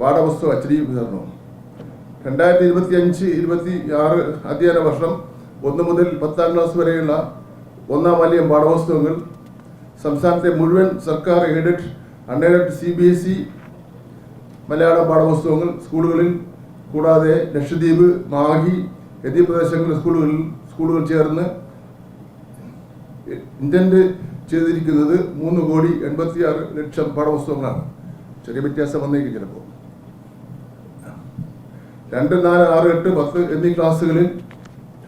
പാഠപുസ്തക അച്ചടി വിതരണം. രണ്ടായിരത്തി ഇരുപത്തി അഞ്ച് ഇരുപത്തി ആറ് അധ്യയന വർഷം ഒന്ന് മുതൽ പത്താം ക്ലാസ് വരെയുള്ള ഒന്നാം വാല്യം പാഠപുസ്തകങ്ങൾ. സംസ്ഥാനത്തെ മുഴുവൻ സർക്കാർ aided unaided C B S E മലയാള പാഠപുസ്തകങ്ങൾ സ്കൂളുകളിൽ കൂടാതെ ലക്ഷദ്വീപ് മാഹി എന്നീ പ്രദേശങ്ങളിലെ സ്കൂളുകളിൽ സ്കൂളുകൾ ചേർന്ന് ഇന്റന്റ് ചെയ്തിരിക്കുന്നത് മൂന്ന് കോടി എൺപത്തി ആറ് ലക്ഷം പാഠപുസ്തകങ്ങളാണ്. ചെറിയ വ്യത്യാസം വന്നേക്കും ചിലപ്പോൾ. രണ്ട് നാല് ആറ് എട്ട് പത്ത് എന്നീ ക്ലാസ്സുകളിൽ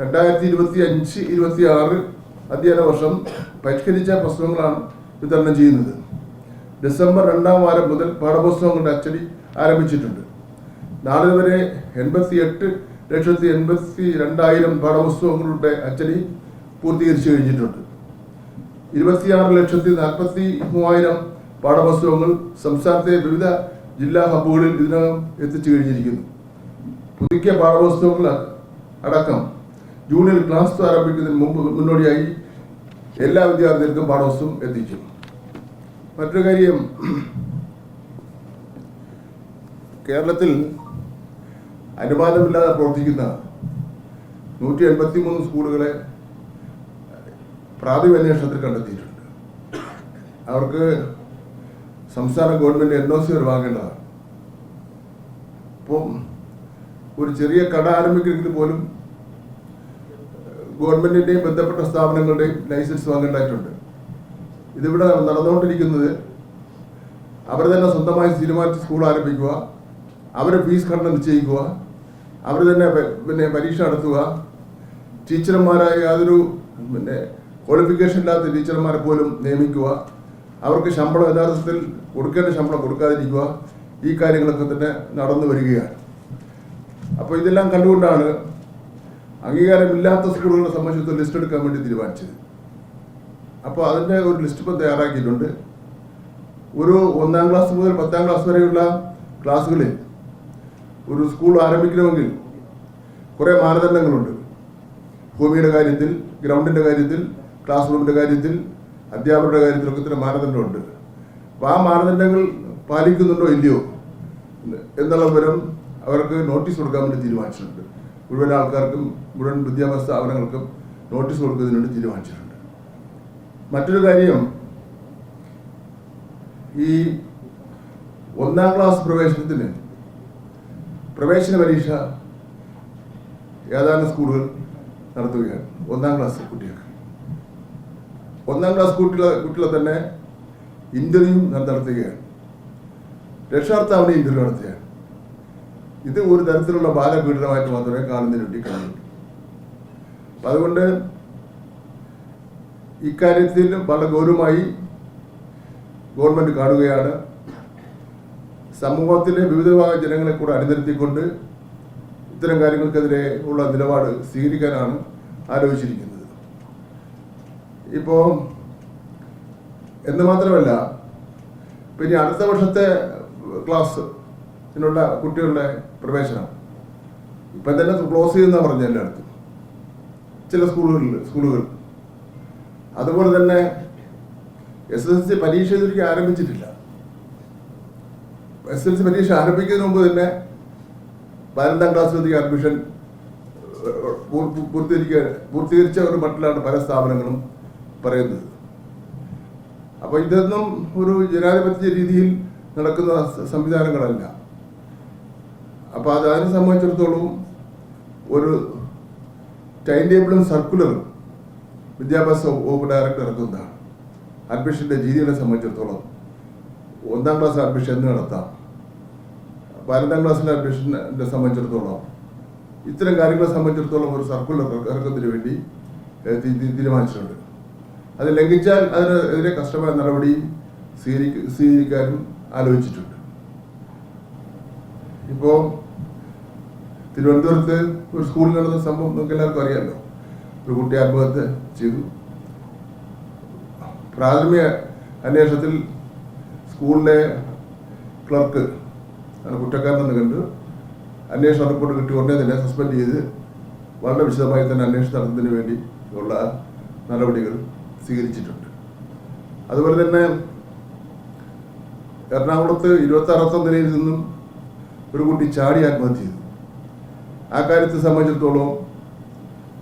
രണ്ടായിരത്തി ഇരുപത്തി അഞ്ച് ഇരുപത്തി ആറ് അധ്യയന വർഷം പരിഷ്കരിച്ച പുസ്തകങ്ങളാണ് വിതരണം ചെയ്യുന്നത്. ഡിസംബർ രണ്ടാം വാരം മുതൽ പാഠപുസ്തകങ്ങളുടെ അച്ചടി ആരംഭിച്ചിട്ടുണ്ട്. നാളെ വരെ എൺപത്തി എട്ട് ലക്ഷത്തി എൺപത്തി രണ്ടായിരം പാഠപുസ്തകങ്ങളുടെ അച്ചടി പൂർത്തീകരിച്ചു കഴിഞ്ഞിട്ടുണ്ട്. ഇരുപത്തിയാറ് ലക്ഷത്തി നാൽപ്പത്തി മൂവായിരം പാഠപുസ്തകങ്ങൾ സംസ്ഥാനത്തെ വിവിധ ജില്ലാ ഹബ്ബുകളിൽ ഇതിനകം എത്തിച്ചു കഴിഞ്ഞിരിക്കുന്നു. പുതുക്കിയ പാഠപുസ്തകങ്ങൾ അടക്കം ജൂണിൽ ക്ലാസ് ആരംഭിക്കുന്നതിന് മുമ്പ് മുന്നോടിയായി എല്ലാ വിദ്യാർത്ഥികൾക്കും പാഠപുസ്തകം എത്തിച്ചു. മറ്റൊരു കാര്യം കേരളത്തിൽ അനുവാദമില്ലാതെ പ്രവർത്തിക്കുന്ന നൂറ്റി എൺപത്തി മൂന്ന് സ്കൂളുകളെ പ്രാഥമിക അന്വേഷണത്തിൽ കണ്ടെത്തിയിട്ടുണ്ട്. അവർക്ക് സംസ്ഥാന ഗവൺമെന്റ് എൻ ഒ സി വാങ്ങേണ്ടതാണ് അപ്പം ഒരു ചെറിയ കട ആരംഭിക്കണമെങ്കിൽ പോലും ഗവൺമെന്റിന്റെയും ബന്ധപ്പെട്ട സ്ഥാപനങ്ങളുടെയും ലൈസൻസ് വാങ്ങേണ്ടതായിട്ടുണ്ട്. ഇതിവിടെ നടന്നുകൊണ്ടിരിക്കുന്നത് അവർ തന്നെ സ്വന്തമായി തീരുമാനിച്ച് സ്കൂൾ ആരംഭിക്കുക അവരെ ഫീസ് ഘടന നിശ്ചയിക്കുക അവർ തന്നെ പിന്നെ പരീക്ഷ നടത്തുക. ടീച്ചർമാരായ യാതൊരു പിന്നെ ക്വാളിഫിക്കേഷൻ ഇല്ലാത്ത ടീച്ചർമാരെ പോലും നിയമിക്കുക. അവർക്ക് ശമ്പളം യഥാർത്ഥത്തിൽ കൊടുക്കേണ്ട ശമ്പളം കൊടുക്കാതിരിക്കുക. ഈ കാര്യങ്ങളൊക്കെ തന്നെ നടന്നു വരികയാണ്. അപ്പോൾ ഇതെല്ലാം കണ്ടുകൊണ്ടാണ് അംഗീകാരമില്ലാത്ത സ്കൂളുകളെ സംബന്ധിച്ച് ലിസ്റ്റ് എടുക്കാൻ വേണ്ടി തീരുമാനിച്ചത്. അപ്പോൾ അതിന്റെ ഒരു ലിസ്റ്റ് ഇപ്പം തയ്യാറാക്കിയിട്ടുണ്ട്. ഒരു ഒന്നാം ക്ലാസ് മുതൽ പത്താം ക്ലാസ് വരെയുള്ള ക്ലാസ്സുകളിൽ ഒരു സ്കൂൾ ആരംഭിക്കണമെങ്കിൽ കുറേ മാനദണ്ഡങ്ങളുണ്ട്. ഭൂമിയുടെ കാര്യത്തിൽ ഗ്രൗണ്ടിന്റെ കാര്യത്തിൽ ക്ലാസ് റൂമിന്റെ കാര്യത്തിൽ അധ്യാപകരുടെ കാര്യത്തിലൊക്കെ ഇത്തരം മാനദണ്ഡമുണ്ട്. അപ്പോൾ ആ മാനദണ്ഡങ്ങൾ പാലിക്കുന്നുണ്ടോ ഇല്ലയോ? എന്നുള്ള വിവരം അവർക്ക് നോട്ടീസ് കൊടുക്കാൻ വേണ്ടി തീരുമാനിച്ചിട്ടുണ്ട്. മുഴുവൻ ആൾക്കാർക്കും മുഴുവൻ വിദ്യാഭ്യാസ സ്ഥാപനങ്ങൾക്കും നോട്ടീസ് കൊടുക്കുന്നതിന് വേണ്ടി തീരുമാനിച്ചിട്ടുണ്ട്. മറ്റൊരു കാര്യം ഈ ഒന്നാം ക്ലാസ് പ്രവേശനത്തിന് പ്രവേശന പരീക്ഷ ഏതാനും സ്കൂളുകൾ നടത്തുകയാണ്. ഒന്നാം ക്ലാസ് കുട്ടികൾക്ക്. ഒന്നാം ക്ലാസ് കുട്ടികളെ കുട്ടികളെ തന്നെ ഇന്റർവ്യൂ നടത്തുകയാണ്. രക്ഷാർത്ഥാവിനെ ഇന്റർവ്യൂ നടത്തുകയാണ്. ഇത് ഒരു തരത്തിലുള്ള ബാലപീഡനമായിട്ട് മാത്രമേ കാണുന്നതിന് വേണ്ടി കാണുള്ളൂ അപ്പം അതുകൊണ്ട് ഇക്കാര്യത്തിൽ വളരെ ഗൗരവമായി ഗവൺമെന്റ് കാണുകയാണ്. സമൂഹത്തിലെ വിവിധ വിഭാഗം ജനങ്ങളെ കൂടെ അണിനിരത്തിക്കൊണ്ട് ഇത്തരം കാര്യങ്ങൾക്കെതിരെ ഉള്ള നിലപാട് സ്വീകരിക്കാനാണ് ആലോചിച്ചിരിക്കുന്നത്. ഇപ്പോ എന്ന് മാത്രമല്ല പിന്നെ അടുത്ത വർഷത്തെ ക്ലാസ് ഇതിനുള്ള കുട്ടികളുടെ പ്രവേശനം. ഇപ്പം തന്നെ ക്ലോസ് ചെയ്യുന്ന പറഞ്ഞ എല്ലായിടത്തും. ചില സ്കൂളുകളിൽ സ്കൂളുകൾ. അതുപോലെ തന്നെ എസ് എസ് എൽ സി പരീക്ഷ ഇതുവരെയ്ക്ക് ആരംഭിച്ചിട്ടില്ല. എസ് എൽ സി പരീക്ഷ ആരംഭിക്കുന്നതിന് മുമ്പ് തന്നെ പതിനൊന്നാം ക്ലാസ്സിലേക്ക് അഡ്മിഷൻ പൂർത്തീകരിക്കുക പൂർത്തീകരിച്ച ഒരു മട്ടിലാണ് പല സ്ഥാപനങ്ങളും പറയുന്നത്. അപ്പോൾ ഇതൊന്നും ഒരു ജനാധിപത്യ രീതിയിൽ നടക്കുന്ന സംവിധാനങ്ങളല്ല. അപ്പോൾ അത് അതിനെ സംബന്ധിച്ചിടത്തോളം ഒരു ടൈം ടേബിളും സർക്കുലറും വിദ്യാഭ്യാസ വകുപ്പ് ഡയറക്ടർ ഇറക്കുന്നതാണ് അഡ്മിഷന്റെ രീതികളെ സംബന്ധിച്ചിടത്തോളം ഒന്നാം ക്ലാസ് അഡ്മിഷൻ എന്ന് നടത്താം. പതിനൊന്നാം ക്ലാസ്സിലെ അഡ്മിഷനെ സംബന്ധിച്ചിടത്തോളം ഇത്തരം കാര്യങ്ങളെ സംബന്ധിച്ചിടത്തോളം ഒരു സർക്കുലർ ഇറക്കത്തിന് വേണ്ടി തീരുമാനിച്ചിട്ടുണ്ട്. അത് ലംഘിച്ചാൽ അതിനെതിരെ കഷ്ടമായ നടപടി സ്വീകരിക്ക സ്വീകരിക്കാനും ആലോചിച്ചിട്ടുണ്ട്. ഇപ്പോൾ തിരുവനന്തപുരത്ത് ഒരു സ്കൂളിൽ നടന്ന സംഭവം നമുക്ക് എല്ലാവർക്കും അറിയാമല്ലോ. ഒരു കുട്ടി ആത്മഹത്യ ചെയ്തു. പ്രാഥമിക അന്വേഷണത്തിൽ സ്കൂളിലെ ക്ലർക്ക് ആണ് കുറ്റക്കാരനെന്ന് കണ്ട്. അന്വേഷണ റിപ്പോർട്ട് കിട്ടി ഉടനെ തന്നെ സസ്പെൻഡ് ചെയ്ത് വളരെ വിശദമായി തന്നെ അന്വേഷണം നടത്തുന്നതിന് വേണ്ടി ഉള്ള നടപടികൾ സ്വീകരിച്ചിട്ടുണ്ട്. അതുപോലെ തന്നെ എറണാകുളത്ത് ഇരുപത്തി ആറാമത്തെ നിലയിൽ നിന്നും ഒരു കുട്ടി ചാടി ആത്മഹത്യ ചെയ്തു. ആ കാര്യത്തെ സംബന്ധിച്ചിടത്തോളം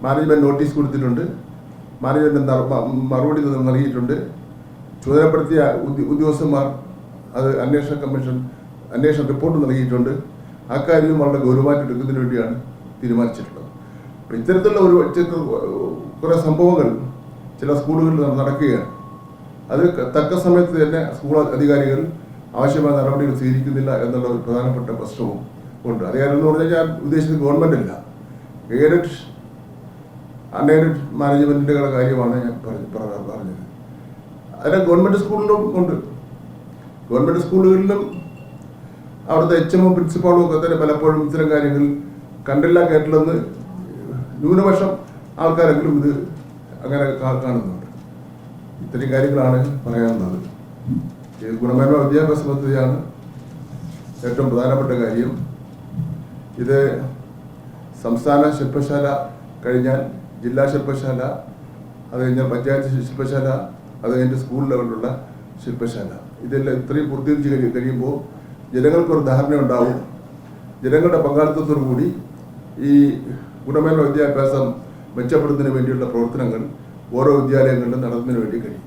മാനേജ്മെന്റ് നോട്ടീസ് കൊടുത്തിട്ടുണ്ട്. മാനേജ്മെന്റ് മറുപടി നൽകിയിട്ടുണ്ട്. ചുമതലപ്പെടുത്തിയ ഉദ്യ- ഉദ്യോഗസ്ഥന്മാർ അത് അന്വേഷണ കമ്മീഷൻ അന്വേഷണ റിപ്പോർട്ട് നൽകിയിട്ടുണ്ട്. അക്കാര്യവും വളരെ ഗൗരവമായിട്ട് എടുക്കുന്നതിന് വേണ്ടിയാണ് തീരുമാനിച്ചിട്ടുള്ളത്. അപ്പം ഇത്തരത്തിലുള്ള ഒരു കുറേ സംഭവങ്ങൾ ചില സ്കൂളുകളിൽ നടക്കുകയാണ്. അത് തക്ക സമയത്ത് തന്നെ സ്കൂൾ അധികാരികൾ ആവശ്യമായ നടപടികൾ സ്വീകരിക്കുന്നില്ല എന്നുള്ള ഒരു പ്രധാനപ്പെട്ട പ്രശ്നവും ഉണ്ട് അധികാരം എന്ന് പറഞ്ഞാൽ ഞാൻ ഉദ്ദേശിച്ചത് ഗവൺമെന്റ് അല്ല. എയ്ഡഡ് അൺഎയ്ഡഡ് മാനേജ്മെന്റിന്റെ കാര്യമാണ് ഞാൻ പറഞ്ഞു പറഞ്ഞ- പറഞ്ഞത്. അതിന് ഗവൺമെന്റ് സ്കൂളിലും ഉണ്ട്. ഗവൺമെന്റ് സ്കൂളുകളിലും അവിടുത്തെ എച്ച് എമ്മും പ്രിൻസിപ്പാളും ഒക്കെ തന്നെ പലപ്പോഴും ഇത്തരം കാര്യങ്ങൾ കണ്ടില്ല കേട്ടില്ലെന്ന് ന്യൂനപക്ഷം ആൾക്കാരെങ്കിലും ഇത് അങ്ങനെ കാണുന്നുണ്ട്. ഇത്രയും കാര്യങ്ങളാണ് പറയാനുള്ളത്. ഗുണമേന്മ വിദ്യാഭ്യാസ പദ്ധതിയാണ് ഏറ്റവും പ്രധാനപ്പെട്ട കാര്യം. ഇത് സംസ്ഥാന ശില്പശാല കഴിഞ്ഞാൽ ജില്ലാ ശില്പശാല അത് കഴിഞ്ഞാൽ പഞ്ചായത്ത് ശില്പശാല അത് കഴിഞ്ഞിട്ട് സ്കൂൾ ലെവലിലുള്ള ശില്പശാല. ഇതെല്ലാം ഇത്രയും പൂർത്തീകരിച്ച് കഴി കഴിയുമ്പോൾ ജനങ്ങൾക്കൊരു ധാരണ ഉണ്ടാവും. ജനങ്ങളുടെ പങ്കാളിത്തത്തോടു കൂടി ഈ ഗുണമേന്മ വിദ്യാഭ്യാസം മെച്ചപ്പെടുത്തുന്നതിന് വേണ്ടിയുള്ള പ്രവർത്തനങ്ങൾ ഓരോ വിദ്യാലയങ്ങളിലും നടത്തുന്നതിന് വേണ്ടി കഴിയും.